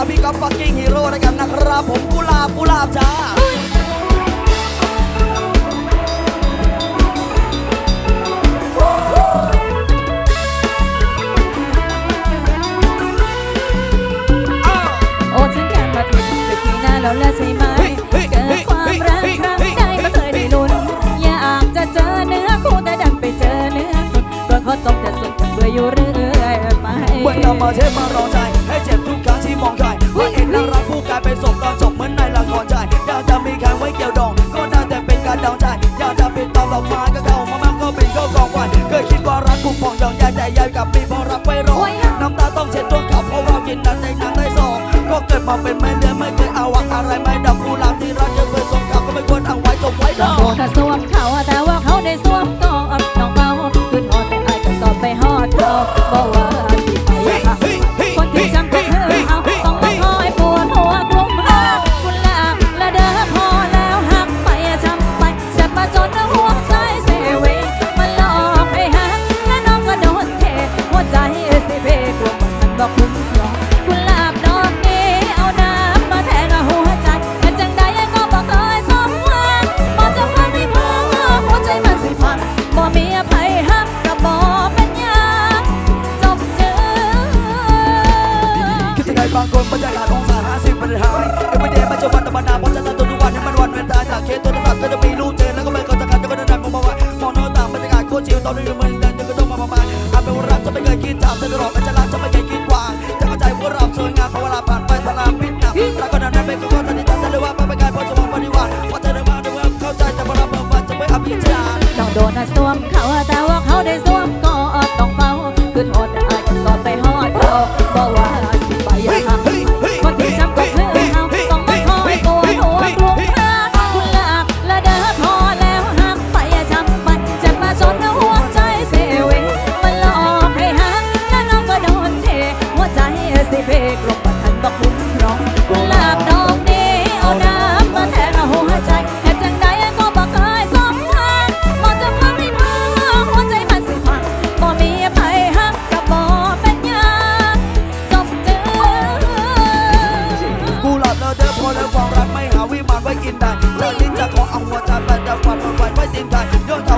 าพี่ก๊อฟฟักกิ้งฮีโร่ด้วยกันนะครับผมกุหลาบกุหลาบจ้าโอ้ฉันแค่มาผิดไปทีหน้าแล้วแล้วใช่ไหมเฮ้ยเฮ้ยเกิดเฮ้ยความรักเฮ้ยครั้งเฮ้ยใดไม่เคยได้ลุ้นอยากจะเจอเนื้อคู่แต่ดันไปเจอเนื้อคนโดนเขาตกแต่สุดเบื่ออยู่เรื่อยไปเหมือนนำมาเทมารองใจายเป็นศพตอนจบเหมือนในละครใจอยากจะมีแขงไว้เกี่ยวดอง ก็ได้แต่เป็นการดองใจอยากจะปิดตอนหลอกไม้ก็เข้ามามันก็เป็นก็กองไฟเคยคิดว่ารักคุ้มองยองใหญ่แต่ยายกับปีพอรักไปรอน้ำตาต้องเช็ดตัวขับเพราะเรากินนั้นในน้ำในซองก็เกิดมาเป็นแม่เดื บางคนบรรยากาศองศาห้าสิบมันหายเอเวอร์เดย์มันจะวันธรรมดาเพราะจะทำตัวทุกวันให้มันวันเว้นตาจากเคสโทรศัพท์ก็จะมีลูกเจนแล้วก็ไม่เข้าใจกันจะก็เดินทางมองว่ามองโน้ตต่างบรรยากาศโคตรชิลตอนนี้เมันเดินก็ต้องมาประมาณอาเป็นว่ารักจะไม่เคยคิดถามจะตลอดเป็นจะรักจะไม่เคยคิดวางจะเข้าใจว่าเราสวยงามเพราะเวลาผ่านไปพลาพิษหนักรักก็นั้นไม่ก็ก็ทันทีทันเลยว่าไม่ไกลเพราะจะมองปฏิวัติว่าเธอได้มาด้วยเข้าใจแต่พอเราเปิดฟันจะไม่อภิชาน้องโดนนะสวมเขา vai, vai, vai, vai tentar. Eu